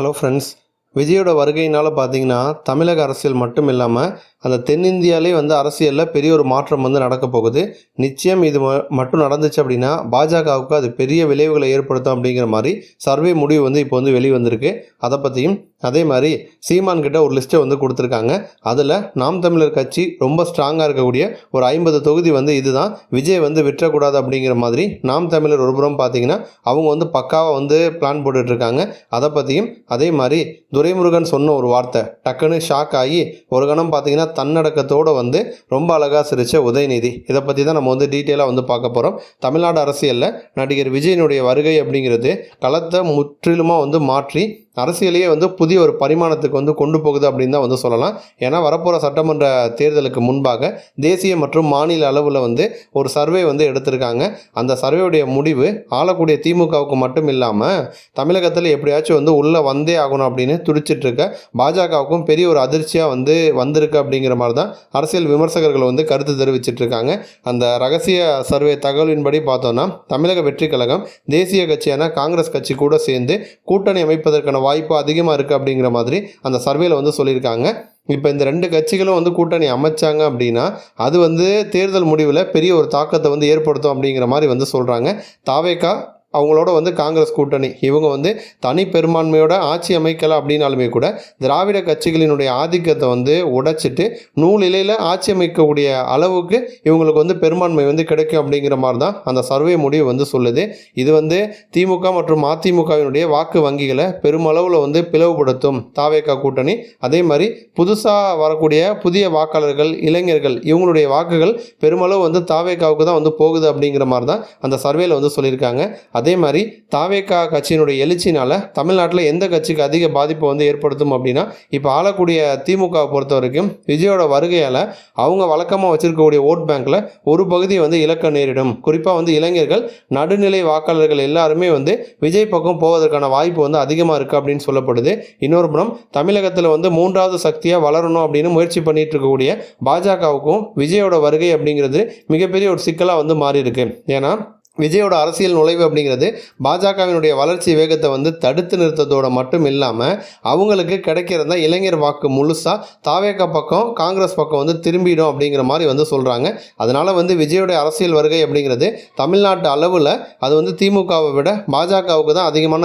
Hello friends விஜயோட வருகையினால் பார்த்தீங்கன்னா தமிழக அரசியல் மட்டும் இல்லாமல் அந்த தென்னிந்தியாலே வந்து அரசியலில் பெரிய ஒரு மாற்றம் வந்து நடக்க போகுது. நிச்சயம் இது ம- மட்டும் நடந்துச்சு அப்படின்னா பாஜகவுக்கு அது பெரிய விளைவுகளை ஏற்படுத்தும் அப்படிங்கிற மாதிரி சர்வே முடிவு வந்து இப்போ வந்து வெளிவந்திருக்கு. அதை பற்றியும் அதே மாதிரி சீமான் கிட்ட ஒரு லிஸ்ட்டை வந்து கொடுத்துருக்காங்க. அதில் நாம் தமிழர் கட்சி ரொம்ப ஸ்ட்ராங்காக இருக்கக்கூடிய ஒரு ஐம்பது தொகுதி வந்து இதுதான். விஜய் வந்து விற்றக்கூடாது அப்படிங்கிற மாதிரி நாம் தமிழர் ஒருபுறம் பார்த்தீங்கன்னா அவங்க வந்து பக்காவாக வந்து பிளான் போட்டுட்ருக்காங்க. அதை பற்றியும் அதே மாதிரி துரைமுருகன் சொன்ன ஒரு வார்த்தை டக்குன்னு ஷாக் ஆகி ஒரு கணம் பார்த்தீங்கன்னா தன்னடக்கத்தோடு வந்து ரொம்ப அழகாக சிரித்த உதயநிதி. இதை பற்றி தான் நம்ம வந்து டீட்டெயிலாக வந்து பார்க்க போகிறோம் தமிழ்நாடு அரசியலில் நடிகர் விஜயனுடைய வருகை அப்படிங்கிறது களத்தை முற்றிலுமாக வந்து மாற்றி அரசியலையே வந்து புதிய ஒரு பரிமாணத்துக்கு வந்து கொண்டு போகுது அப்படின்னு தான் வந்து சொல்லலாம். ஏன்னா வரப்போகிற சட்டமன்ற தேர்தலுக்கு முன்பாக தேசிய மற்றும் மாநில அளவில் வந்து ஒரு சர்வே வந்து எடுத்திருக்காங்க. அந்த சர்வேவுடைய முடிவு ஆளக்கூடிய திமுகவுக்கு மட்டும் இல்லாமல் தமிழகத்தில் எப்படியாச்சும் வந்து உள்ளே வந்தே ஆகணும் அப்படின்னு துடிச்சிட்ருக்க பாஜகவுக்கும் பெரிய ஒரு அதிர்ச்சியாக வந்து வந்திருக்கு அப்படிங்கிற மாதிரி தான் அரசியல் விமர்சகர்கள் வந்து கருத்து தெரிவிச்சிட்ருக்காங்க அந்த ரகசிய சர்வே தகவலின்படி பார்த்தோன்னா தமிழக வெற்றி கழகம் தேசிய கட்சியான காங்கிரஸ் கட்சி கூட சேர்ந்து கூட்டணி அமைப்பதற்கான வாய்ப்பு அதிகமாக இருக்குது அப்படிங்கிற மாதிரி அந்த சர்வேல வந்து சொல்லியிருக்காங்க. இப்போ இந்த ரெண்டு கட்சிகளும் வந்து கூட்டணி அமைச்சாங்க அப்படின்னா அது வந்து தேர்தல் முடிவில் பெரிய ஒரு தாக்கத்தை வந்து ஏற்படுத்தும் அப்படிங்கிற மாதிரி வந்து சொல்கிறாங்க தாவேக்கா அவங்களோட வந்து காங்கிரஸ் கூட்டணி. இவங்க வந்து தனி பெரும்பான்மையோட ஆட்சி அமைக்கலை அப்படின்னாலுமே கூட திராவிட கட்சிகளினுடைய ஆதிக்கத்தை வந்து உடைச்சிட்டு நூல் இலையில் ஆட்சி அமைக்கக்கூடிய அளவுக்கு இவங்களுக்கு வந்து பெரும்பான்மை வந்து கிடைக்கும் அப்படிங்கிற மாதிரி தான் அந்த சர்வே முடிவு வந்து சொல்லுது. இது வந்து திமுக மற்றும் அதிமுகவினுடைய வாக்கு வங்கிகளை பெருமளவில் வந்து பிளவுபடுத்தும் தாவேக்கா கூட்டணி. அதே மாதிரி புதுசாக வரக்கூடிய புதிய வாக்காளர்கள் இளைஞர்கள் இவங்களுடைய வாக்குகள் பெருமளவு வந்து தாவேக்காவுக்கு தான் வந்து போகுது அப்படிங்கிற மாதிரி தான் அந்த சர்வேல வந்து சொல்லியிருக்காங்க. அதே மாதிரி தாவேக்கா கட்சியினுடைய எழுச்சினால தமிழ்நாட்டில் எந்த கட்சிக்கு அதிக பாதிப்பு வந்து ஏற்படுத்தும் அப்படின்னா இப்போ ஆளக்கூடிய திமுகவை பொறுத்த வரைக்கும் விஜயோட வருகையால் அவங்க வழக்கமாக வச்சிருக்கக்கூடிய ஓட் பேங்க்கில் ஒரு பகுதி வந்து இழக்க நேரிடும். குறிப்பாக வந்து இளைஞர்கள் நடுநிலை வாக்காளர்கள் எல்லாருமே வந்து விஜய் பக்கம் போவதற்கான வாய்ப்பு வந்து அதிகமாக இருக்குது அப்படின்னு சொல்லப்படுது. இன்னொரு புறம் தமிழகத்தில் வந்து மூன்றாவது சக்தியாக வளரணும் அப்படின்னு முயற்சி பண்ணிட்டு இருக்கக்கூடிய பாஜகவுக்கும் விஜயோட வருகை அப்படிங்கிறது மிகப்பெரிய ஒரு சிக்கலாக வந்து மாறி இருக்கு ஏன்னா விஜயோட அரசியல் நுழைவு அப்படிங்கிறது பாஜகவினுடைய வளர்ச்சி வேகத்தை வந்து தடுத்து நிறுத்தத்தோட மட்டும் இல்லாமல் அவங்களுக்கு கிடைக்கிறத இளைஞர் வாக்கு முழுசாக தாவேக்க பக்கம் காங்கிரஸ் பக்கம் வந்து திரும்பிடும் அப்படிங்கிற மாதிரி வந்து சொல்கிறாங்க அதனால் வந்து விஜயோட அரசியல் வருகை அப்படிங்கிறது தமிழ்நாட்டு அளவில் அது வந்து திமுகவை விட பாஜகவுக்கு தான் அதிகமான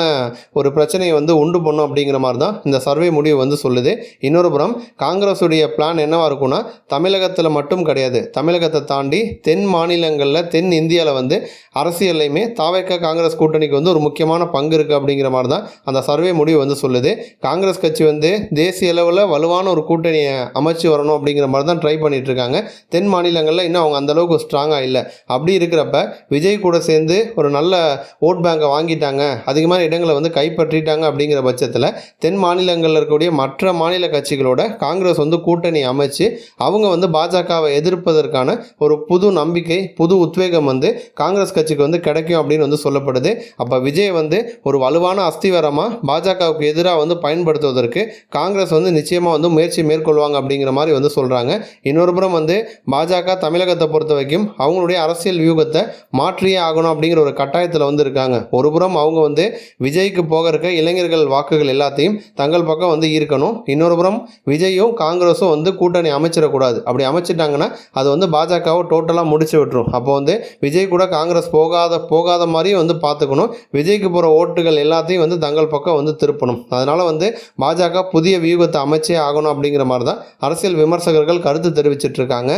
ஒரு பிரச்சனையை வந்து உண்டு பண்ணும் அப்படிங்கிற மாதிரி தான் இந்த சர்வே முடிவு வந்து சொல்லுது. இன்னொரு புறம் காங்கிரஸுடைய பிளான் என்னவாக இருக்கும்னா தமிழகத்தில் மட்டும் கிடையாது. தமிழகத்தை தாண்டி தென் மாநிலங்களில் தென் இந்தியாவில் வந்து அரசியல்லையுமே தாவேக்கா காங்கிரஸ் கூட்டணிக்கு வந்து ஒரு முக்கியமான பங்கு இருக்குது அப்படிங்கிற மாதிரி தான் அந்த சர்வே முடிவு வந்து சொல்லுது. காங்கிரஸ் கட்சி வந்து தேசிய அளவில் வலுவான ஒரு கூட்டணியை அமைச்சு வரணும் அப்படிங்கிற மாதிரி தான் ட்ரை பண்ணிட்டு இருக்காங்க. தென் மாநிலங்களில் இன்னும் அவங்க அந்த அளவுக்கு ஸ்ட்ராங்காக இல்லை. அப்படி இருக்கிறப்ப விஜய் கூட சேர்ந்து ஒரு நல்ல ஓட் பேங்கை வாங்கிட்டாங்க. அதிகமான இடங்களை வந்து கைப்பற்றிட்டாங்க அப்படிங்கிற பட்சத்தில் தென் மாநிலங்களில் இருக்கக்கூடிய மற்ற மாநில கட்சிகளோட காங்கிரஸ் வந்து கூட்டணி அமைச்சு அவங்க வந்து பாஜகவை எதிர்ப்பதற்கான ஒரு புது நம்பிக்கை புது உத்வேகம் வந்து காங்கிரஸ் கட்சி கட்சிக்கு வந்து கிடைக்கும் அப்படின்னு வந்து சொல்லப்படுது. அப்போ விஜய் வந்து ஒரு வலுவான அஸ்திவாரமாக பாஜகவுக்கு எதிராக வந்து பயன்படுத்துவதற்கு காங்கிரஸ் வந்து நிச்சயமாக வந்து முயற்சி மேற்கொள்வாங்க அப்படிங்கிற மாதிரி வந்து சொல்கிறாங்க இன்னொரு புறம் வந்து பாஜக தமிழகத்தை பொறுத்த வரைக்கும் அவங்களுடைய அரசியல் வியூகத்தை மாற்றியே ஆகணும் அப்படிங்கிற ஒரு கட்டாயத்தில் வந்து இருக்காங்க. ஒரு புறம் அவங்க வந்து விஜய்க்கு போக இருக்க இளைஞர்கள் வாக்குகள் எல்லாத்தையும் தங்கள் பக்கம் வந்து ஈர்க்கணும். இன்னொரு புறம் விஜயும் காங்கிரஸும் வந்து கூட்டணி அமைச்சிடக்கூடாது. அப்படி அமைச்சிட்டாங்கன்னா அது வந்து பாஜகவை டோட்டலாக முடிச்சு விட்டுரும். அப்போ வந்து விஜய் கூட காங்கிரஸ் போகாத போகாத மாதிரியும் வந்து பார்த்துக்கணும். விஜய்க்கு போகிற ஓட்டுகள் எல்லாத்தையும் வந்து தங்கள் பக்கம் வந்து திருப்பணும். அதனால் வந்து பாஜக புதிய வியூகத்தை அமைச்சே ஆகணும் அப்படிங்கிற மாதிரி தான் அரசியல் விமர்சகர்கள் கருத்து தெரிவிச்சிட்டு இருக்காங்க.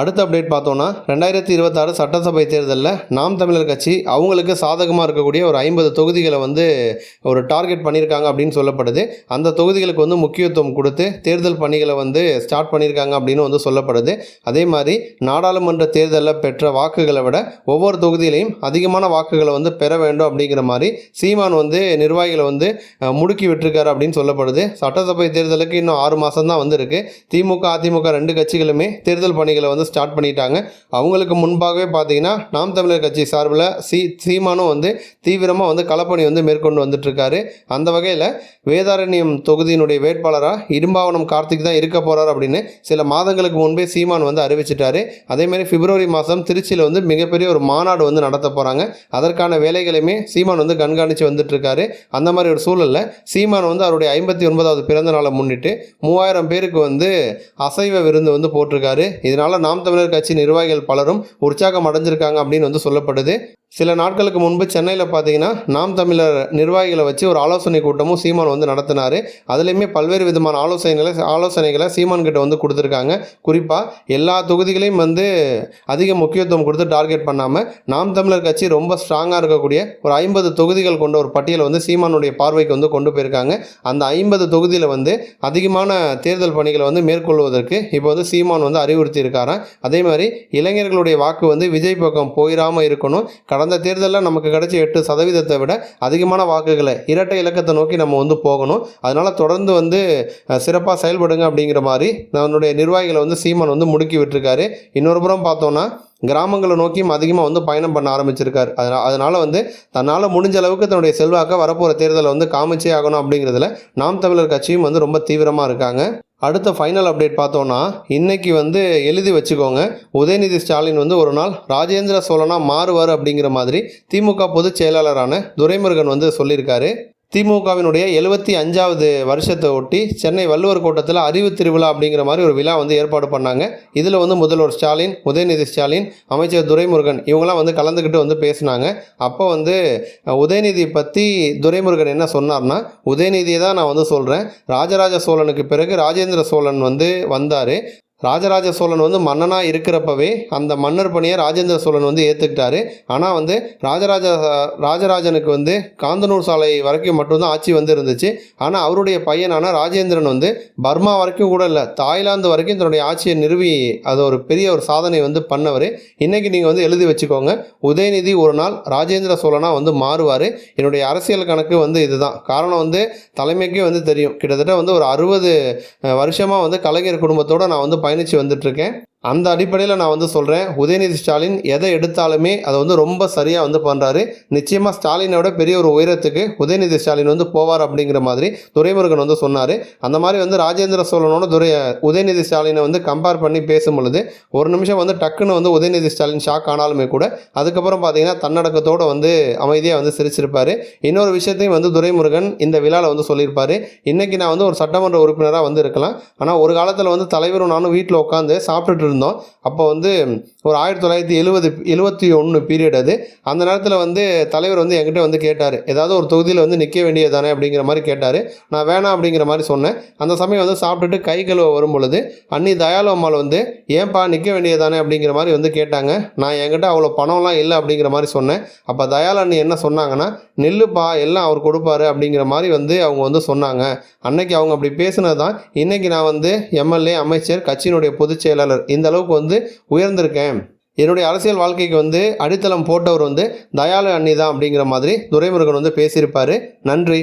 அடுத்த அப்டேட் பார்த்தோன்னா ரெண்டாயிரத்தி இருபத்தாறு சட்டசபை தேர்தலில் நாம் தமிழர் கட்சி அவங்களுக்கு சாதகமாக இருக்கக்கூடிய ஒரு ஐம்பது தொகுதிகளை வந்து ஒரு டார்கெட் பண்ணியிருக்காங்க அப்படின்னு சொல்லப்படுது. அந்த தொகுதிகளுக்கு வந்து முக்கியத்துவம் கொடுத்து தேர்தல் பணிகளை வந்து ஸ்டார்ட் பண்ணியிருக்காங்க அப்படின்னு வந்து சொல்லப்படுது. அதே மாதிரி நாடாளுமன்ற தேர்தலில் பெற்ற வாக்குகளை விட ஒவ்வொரு தொகுதியிலையும் அதிகமான வாக்குகளை வந்து பெற வேண்டும் அப்படிங்கிற மாதிரி சீமான் வந்து நிர்வாகிகளை வந்து முடுக்கி விட்டுருக்காரு அப்படின்னு சொல்லப்படுது. சட்டசபை தேர்தலுக்கு இன்னும் ஆறு மாதம் தான் வந்திருக்கு. திமுக அதிமுக ரெண்டு கட்சிகளுமே தேர்தல் பணிகளை வந்து வந்து ஸ்டார்ட் பண்ணிட்டாங்க. அவங்களுக்கு முன்பாகவே பார்த்தீங்கன்னா நாம் தமிழர் கட்சி சார்பில் சி சீமானும் வந்து தீவிரமாக வந்து களப்பணி வந்து மேற்கொண்டு வந்துட்டுருக்காரு. அந்த வகையில் வேதாரண்யம் தொகுதியினுடைய வேட்பாளராக இரும்பாவனம் கார்த்திக் தான் இருக்க போகிறார் அப்படின்னு சில மாதங்களுக்கு முன்பே சீமான் வந்து அறிவிச்சிட்டாரு. அதேமாதிரி பிப்ரவரி மாதம் திருச்சியில் வந்து மிகப்பெரிய ஒரு மாநாடு வந்து நடத்த போகிறாங்க அதற்கான வேலைகளையுமே சீமான் வந்து கண்காணித்து வந்துட்டுருக்காரு. அந்த மாதிரி ஒரு சூழலில் சீமான் வந்து அவருடைய ஐம்பத்தி ஒன்பதாவது பிறந்த நாளை முன்னிட்டு மூவாயிரம் பேருக்கு வந்து அசைவ விருந்து வந்து போட்டிருக்காரு. இதனால் நாம் நாம் தமிழர் கட்சி நிர்வாகிகள் பலரும் உற்சாகம் அடைஞ்சிருக்காங்க அப்படின்னு வந்து சொல்லப்படுது. சில நாட்களுக்கு முன்பு சென்னையில் பார்த்தீங்கன்னா நாம் தமிழர் நிர்வாகிகளை வச்சு ஒரு ஆலோசனை கூட்டமும் சீமான் வந்து நடத்தினார். அதுலேயுமே பல்வேறு விதமான ஆலோசனைகளை ஆலோசனைகளை சீமான் கிட்ட வந்து கொடுத்துருக்காங்க. குறிப்பாக எல்லா தொகுதிகளையும் வந்து அதிக முக்கியத்துவம் கொடுத்து டார்கெட் பண்ணாமல் நாம் தமிழர் கட்சி ரொம்ப ஸ்ட்ராங்காக இருக்கக்கூடிய ஒரு ஐம்பது தொகுதிகள் கொண்ட ஒரு பட்டியலை வந்து சீமானுடைய பார்வைக்கு வந்து கொண்டு போயிருக்காங்க. அந்த ஐம்பது தொகுதியில் வந்து அதிகமான தேர்தல் பணிகளை வந்து மேற்கொள்வதற்கு இப்போ வந்து சீமான் வந்து அறிவுறுத்தி இருக்காராம் அதே மாதிரி இளைஞர்களுடைய வாக்கு வந்து விஜய் பக்கம் போயிடாமல் இருக்கணும். கடந்த தேர்தலில் நமக்கு கிடைச்ச எட்டு சதவீதத்தை விட அதிகமான வாக்குகளை இரட்டை இலக்கத்தை நோக்கி நம்ம வந்து போகணும். அதனால் தொடர்ந்து வந்து சிறப்பாக செயல்படுங்க அப்படிங்கிற மாதிரி நம்மளுடைய நிர்வாகிகளை வந்து சீமான் வந்து முடுக்கி விட்டுருக்காரு. இன்னொரு புறம் பார்த்தோன்னா கிராமங்களை நோக்கியும் அதிகமாக வந்து பயணம் பண்ண ஆரம்பிச்சிருக்காரு. அதனால் அதனால் வந்து தன்னால் முடிஞ்ச அளவுக்கு தன்னுடைய செல்வாக்கை வரப்போகிற தேர்தலை வந்து காமிச்சே ஆகணும் அப்படிங்கிறதுல நாம் தமிழர் கட்சியும் வந்து ரொம்ப தீவிரமாக இருக்காங்க. அடுத்த ஃபைனல் அப்டேட் பார்த்தோன்னா இன்றைக்கி வந்து எழுதி வச்சுக்கோங்க. உதயநிதி ஸ்டாலின் வந்து ஒரு நாள் ராஜேந்திர சோழனா மாறுவார் அப்படிங்கிற மாதிரி திமுக பொதுச் செயலாளரான துரைமுருகன் வந்து சொல்லியிருக்காரு. திமுகவினுடைய எழுபத்தி அஞ்சாவது வருஷத்தை ஒட்டி சென்னை வள்ளுவர் கோட்டத்தில் அறிவு திருவிழா அப்படிங்கிற மாதிரி ஒரு விழா வந்து ஏற்பாடு பண்ணாங்க. இதில் வந்து முதல்வர் ஸ்டாலின் உதயநிதி ஸ்டாலின் அமைச்சர் துரைமுருகன் இவங்களாம் வந்து கலந்துக்கிட்டு வந்து பேசினாங்க. அப்போ வந்து உதயநிதி பற்றி துரைமுருகன் என்ன சொன்னார்னா உதயநிதியை தான் நான் வந்து சொல்கிறேன் ராஜராஜ சோழனுக்கு பிறகு ராஜேந்திர சோழன் வந்து வந்தார். ராஜராஜ சோழன் வந்து மன்னனாக இருக்கிறப்பவே அந்த மன்னர் பணியை ராஜேந்திர சோழன் வந்து ஏற்றுக்கிட்டாரு ஆனால் வந்து ராஜராஜ ராஜராஜனுக்கு வந்து காந்தனூர் சாலை வரைக்கும் மட்டும்தான் ஆட்சி வந்து இருந்துச்சு ஆனால் அவருடைய பையனான ராஜேந்திரன் வந்து பர்மா வரைக்கும் கூட இல்லை தாய்லாந்து வரைக்கும் தன்னுடைய ஆட்சியை நிறுவி அது ஒரு பெரிய ஒரு சாதனை வந்து பண்ணவர். இன்றைக்கி நீங்கள் வந்து எழுதி வச்சுக்கோங்க. உதயநிதி ஒரு நாள் ராஜேந்திர சோழனாக வந்து மாறுவார். என்னுடைய அரசியல் கணக்கு வந்து இதுதான். காரணம் வந்து தலைமைக்கே வந்து தெரியும். கிட்டத்தட்ட வந்து ஒரு அறுபது வருஷமாக வந்து கலைஞர் குடும்பத்தோடு நான் வந்து பயன் பயணித்து வந்துட்டுருக்கேன். அந்த அடிப்படையில் நான் வந்து சொல்கிறேன் உதயநிதி ஸ்டாலின் எதை எடுத்தாலுமே அதை வந்து ரொம்ப சரியாக வந்து பண்ணுறாரு நிச்சயமாக ஸ்டாலினோட பெரிய ஒரு உயரத்துக்கு உதயநிதி ஸ்டாலின் வந்து போவார் அப்படிங்கிற மாதிரி துரைமுருகன் வந்து சொன்னார். அந்த மாதிரி வந்து ராஜேந்திர சோழனோட துரை உதயநிதி ஸ்டாலினை வந்து கம்பேர் பண்ணி பேசும் பொழுது ஒரு நிமிஷம் வந்து டக்குன்னு வந்து உதயநிதி ஸ்டாலின் ஷாக் ஆனாலுமே கூட அதுக்கப்புறம் பார்த்தீங்கன்னா தன்னடக்கத்தோடு வந்து அமைதியாக வந்து சிரிச்சிருப்பார். இன்னொரு விஷயத்தையும் வந்து துரைமுருகன் இந்த விழாவில் வந்து சொல்லியிருப்பார். இன்றைக்கி நான் வந்து ஒரு சட்டமன்ற உறுப்பினராக வந்து இருக்கலாம். ஆனால் ஒரு காலத்தில் வந்து தலைவரும் நானும் வீட்டில் உட்காந்து சாப்பிட்டுட்டு இருந்தோம். அப்போ வந்து ஒரு ஆயிரத்தி தொள்ளாயிரத்தி எழுபது எழுபத்தி ஒன்று பீரியட் அது. அந்த நேரத்தில் வந்து தலைவர் வந்து என்கிட்ட வந்து கேட்டார். ஏதாவது ஒரு தொகுதியில் வந்து நிற்க வேண்டியதானே அப்படிங்கிற மாதிரி கேட்டார். நான் வேணாம் அப்படிங்கிற மாதிரி சொன்னேன். அந்த சமயம் வந்து சாப்பிட்டுட்டு கை கழுவ வரும் பொழுது அன்னி தயாளு அம்மாள் வந்து ஏன்பா நிற்க வேண்டியதானே அப்படிங்கிற மாதிரி வந்து கேட்டாங்க. நான் என்கிட்ட அவ்வளோ பணம்லாம் இல்லை அப்படிங்கிற மாதிரி சொன்னேன். அப்போ தயாளு அண்ணி என்ன சொன்னாங்கன்னா நெல்லுப்பா எல்லாம் அவர் கொடுப்பாரு அப்படிங்கிற மாதிரி வந்து அவங்க வந்து சொன்னாங்க. அன்னைக்கு அவங்க அப்படி பேசினது தான் இன்றைக்கி நான் வந்து எம்எல்ஏ அமைச்சர் கட்சியினுடைய பொதுச் செயலாளர் இந்த அளவுக்கு வந்து உயர்ந்திருக்கேன். என்னுடைய அரசியல் வாழ்க்கைக்கு வந்து அடித்தளம் போட்டவர் வந்து தயாளு அண்ணி தான் அப்படிங்கிற மாதிரி துரைமுருகன் வந்து பேசியிருப்பார். நன்றி.